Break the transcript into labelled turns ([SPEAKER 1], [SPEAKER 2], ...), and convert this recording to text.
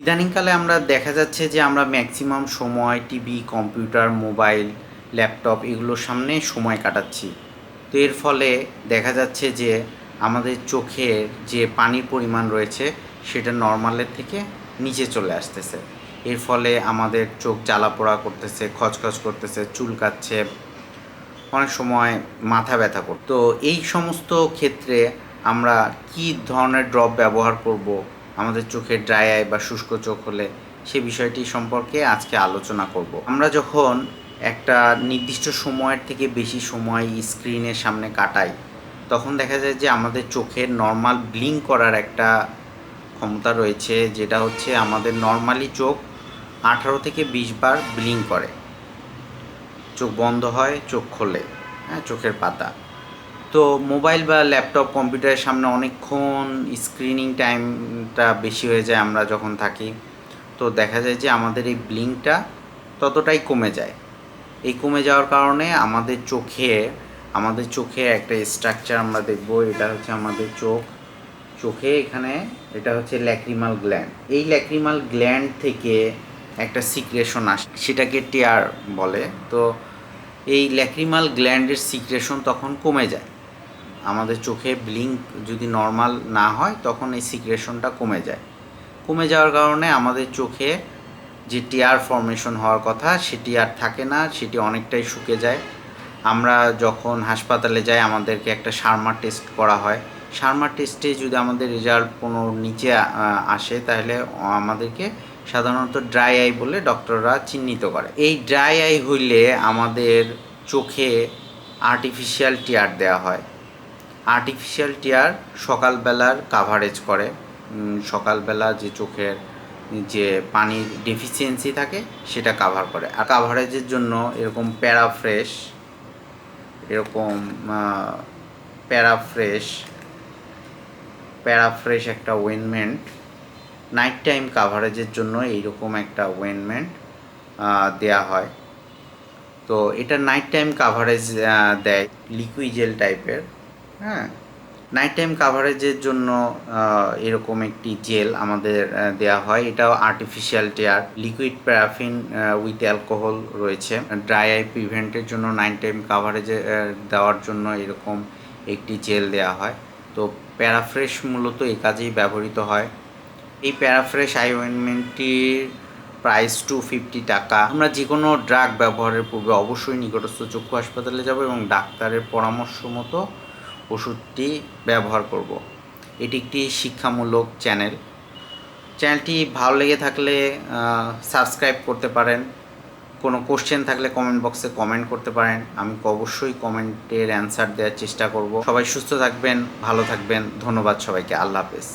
[SPEAKER 1] ইদানিংকালে আমরা দেখা যাচ্ছে যে আমরা ম্যাক্সিমাম সময় টিভি, কম্পিউটার, মোবাইল, ল্যাপটপ এগুলোর সামনে সময় কাটাচ্ছি। তো এর ফলে দেখা যাচ্ছে যে আমাদের চোখের যে পানির পরিমাণ রয়েছে সেটা নর্মালের থেকে নিচে চলে আসতেছে। এর ফলে আমাদের চোখ জ্বালা পোড়া করতেছে, খচখচ করতেছে চুলকাচ্ছে অনেক সময় মাথা ব্যথা করতো। এই সমস্ত ক্ষেত্রে আমরা কি ধরনের ড্রপ ব্যবহার করব আমাদের চোখে ড্রাই আই বা শুষ্ক চোখ হলে সে বিষয়টি সম্পর্কে আজকে আলোচনা করব। আমরা যখন একটা নির্দিষ্ট সময়ের থেকে বেশি সময় স্ক্রিনের সামনে কাটাই, তখন দেখা যায় যে আমাদের চোখের নর্মাল ব্লিঙ্ক করার একটা ক্ষমতা রয়েছে, যেটা হচ্ছে আমাদের নর্মালি চোখ আঠারো থেকে বিশ বার ব্লিঙ্ক করে। চোখ বন্ধ হয়, চোখ খোলে হ্যাঁ চোখের পাতা। তো মোবাইল বা ল্যাপটপ কম্পিউটারের সামনে অনেকক্ষণ স্ক্রিনিং টাইমটা বেশি হয়ে যায় আমরা যখন থাকি। তো দেখা যায় যে আমাদের এই ব্লিঙ্কটা ততটাই কমে যায়। এই কমে যাওয়ার কারণে আমাদের চোখে আমাদের চোখে একটা স্ট্রাকচার আমরা দেখব, এটা হচ্ছে আমাদের চোখ। চোখে এখানে এটা হচ্ছে ল্যাক্রিমাল গ্ল্যান্ড এই ল্যাক্রিমাল গ্ল্যান্ড থেকে একটা সিক্রেশন আসে, সেটাকে টেয়ার বলে। তো এই ল্যাক্রিমাল গ্ল্যান্ডের সিক্রেশন তখন কমে যায়। আমাদের চোখে ব্লিঙ্ক যদি নর্মাল না হয়, তখন এই সিক্রেশনটা কমে যায়। কমে যাওয়ার কারণে আমাদের চোখে যে টিয়ার ফর্মেশন হওয়ার কথা, সেটি আর থাকে না, সেটি অনেকটাই শুকে যায়। আমরা যখন হাসপাতালে যাই, আমাদেরকে একটা সারমা টেস্ট করা হয়। সারমা টেস্টে যদি আমাদের রেজাল্ট কোনো নিচে আসে, তাহলে আমাদেরকে সাধারণত ড্রাই আই বলে ডক্টররা চিহ্নিত করে। এই ড্রাই আই হইলে আমাদের চোখে আর্টিফিশিয়াল টিয়ার দেওয়া হয়। আর্টিফিশিয়াল টিয়ার সকালবেলার কাভারেজ করে। সকালবেলা যে চোখের যে পানির ডেফিসিয়েন্সি থাকে, সেটা কাভার করে। আর কাভারেজের জন্য এরকম প্যারাফ্রেশ এরকম প্যারাফ্রেশ প্যারাফ্রেশ একটা ওয়েনমেন্ট নাইট টাইম কাভারেজের জন্য এইরকম একটা ওয়েনমেন্ট দেয়া হয়। তো এটা নাইট টাইম কাভারেজ দেয় লিকুইজেল টাইপের হ্যাঁ। নাইট টাইম কাভারেজের জন্য এরকম একটি জেল আমাদের দেয়া হয়। এটাও artificial tear liquid paraffin with alcohol রয়েছে। ড্রাই আই প্রিভেন্টের জন্য নাইট টাইম কাভারেজে দেওয়ার জন্য এরকম একটি জেল দেওয়া হয়। তো প্যারাফ্রেশ মূলত এ কাজেই ব্যবহৃত হয়। এই প্যারাফ্রেশ আই অয়েনমেন্টটির প্রাইস টু ফিফটি টাকা। আমরা যে কোনো ড্রাগ ব্যবহারের পূর্বে অবশ্যই নিকটস্থ চক্ষু হাসপাতালে যাব এবং ডাক্তারের পরামর্শ মতো ওষুধটি ব্যবহার করব। এটি একটি শিক্ষামূলক চ্যানেল। চ্যানেলটি ভালো লেগে থাকলে সাবস্ক্রাইব করতে পারেন। কোনো কোশ্চেন থাকলে কমেন্ট বক্সে কমেন্ট করতে পারেন। আমি অবশ্যই কমেন্টের অ্যান্সার দেওয়ার চেষ্টা করব। সবাই সুস্থ থাকবেন, ভালো থাকবেন। ধন্যবাদ সবাইকে। আল্লাহ হাফেজ।